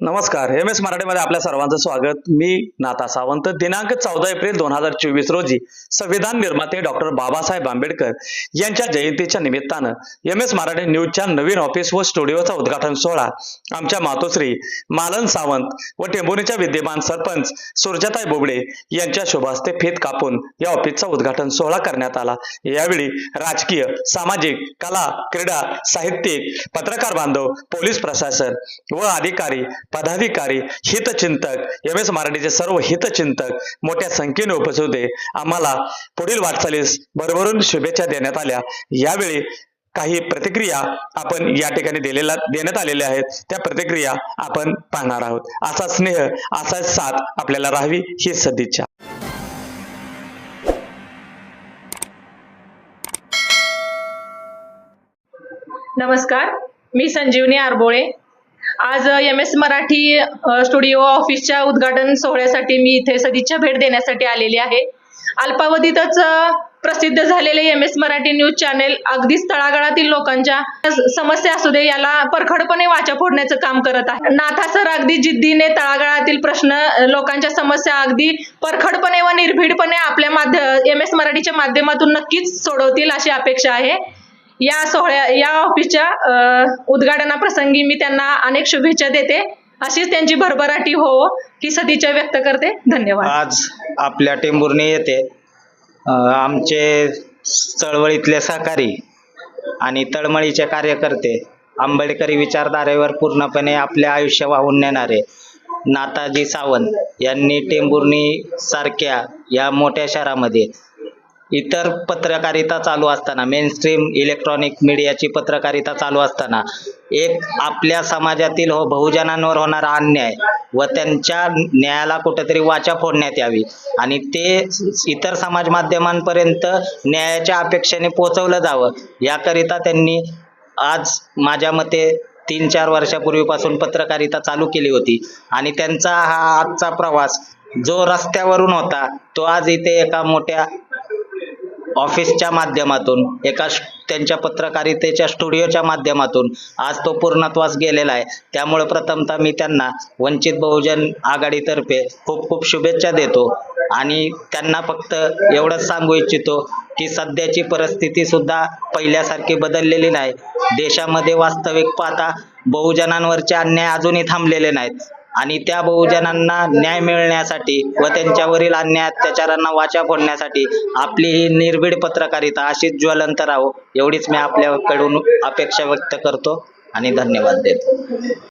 नमस्कार M S मराठीमध्ये आपल्या सर्वांचं स्वागत. मी नाथा सावंत. दिनांक चौदा एप्रिल दोन हजार चोवीस रोजी संविधान निर्माते डॉक्टर बाबासाहेब आंबेडकर यांच्या जयंतीच्या निमित्तानं एम एस मराठी न्यूजच्या नवीन ऑफिस व स्टुडिओचा उद्घाटन सोहळा आमच्या मातोश्री मालन सावंत व टेंभुर्णीच्या विद्यमान सरपंच सुरजाताई बोबडे यांच्या शुभहस्ते फेत कापून या ऑफिसचा उद्घाटन सोहळा करण्यात आला. यावेळी राजकीय सामाजिक कला क्रीडा साहित्यिक पत्रकार बांधव पोलीस प्रशासन व अधिकारी पदाधिकारी हितचिंतक एम एस मराठीचे सर्व हितचिंतक मोठ्या संख्येने उपस्थित होते. आम्हाला पुढील वाटचालीस भरभरून शुभेच्छा देण्यात आल्या. यावेळी काही प्रतिक्रिया आपण या ठिकाणी दिलेल्या देण्यात आलेल्या आहेत. त्या प्रतिक्रिया आपण पाहणार आहोत. असा स्नेह असा साथ आपल्याला राहावी ही सदिच्छा. नमस्कार. मी संजीवनी आरबोळे. आज एम एस मराठी स्टुडिओ ऑफिसच्या उद्घाटन सोहळ्यासाठी मी इथे सदिच्छा भेट देण्यासाठी आलेली आहे. अल्पावधीतच प्रसिद्ध झालेले M S Marathi news channel अगदीच तळागाळातील लोकांच्या समस्या असू दे याला परखडपणे वाचा फोडण्याचं काम करत आहे. नाथा सर अगदी जिद्दीने तळागाळातील प्रश्न लोकांच्या समस्या अगदी परखडपणे व निर्भीडपणे आपल्या माध्य एम एस मराठीच्या माध्यमातून नक्कीच सोडवतील अशी अपेक्षा आहे. या सोहळ्या या ऑफिसच्या उद्घाटनाप्रसंगी मी त्यांना अनेक शुभेच्छा देते. अशीच त्यांची भरभराटी हो ही सदिच्छा व्यक्त करते. धन्यवाद. आज आपल्या टेंभुर्णी येथे आमचे चळवळीतले सहकारी आणि तळमळीचे कार्यकर्ते आंबेडकरी विचारधारेवर पूर्णपणे आपले आयुष्य वाहून नेणारे नाताजी सावंत यांनी टेंभुर्णी सारख्या या मोठ्या शहरामध्ये इतर पत्रकारिता चालू असताना मेन स्ट्रीम इलेक्ट्रॉनिक मीडियाची पत्रकारिता चालू असताना एक आपल्या समाजातील हो बहुजनांवर होणारा अन्याय व त्यांच्या न्यायाला कुठेतरी वाचा फोडण्यात यावी आणि ते इतर समाज माध्यमांपर्यंत न्यायाच्या अपेक्षेने पोहोचवलं जावं याकरिता त्यांनी आज माझ्या मते तीन चार वर्षापूर्वीपासून पत्रकारिता चालू केली होती आणि त्यांचा हा आजचा प्रवास जो रस्त्यावरून होता तो आज इथे एका मोठ्या ऑफिसच्या माध्यमातून एका श- त्यांच्या पत्रकारितेच्या स्टुडिओच्या माध्यमातून आज तो पूर्णत्वास गेलेला आहे. त्यामुळे प्रथमतः मी त्यांना वंचित बहुजन आघाडीतर्फे खूप खूप शुभेच्छा देतो आणि त्यांना फक्त एवढंच सांगू इच्छितो की सध्याची परिस्थिती सुद्धा पहिल्यासारखी बदललेली नाही. देशामध्ये वास्तविक पाहता बहुजनांवरचे अन्याय अजूनही थांबलेले नाहीत. आणि त्या बहुजनांना न्याय मिळण्यासाठी व त्यांच्यावरील अन्याय अत्याचारांना वाचा फोडण्यासाठी आपली ही निर्भीड पत्रकारिता अशीच ज्वलंत राहो एवढीच मी आपल्याकडून अपेक्षा व्यक्त करतो आणि धन्यवाद देतो.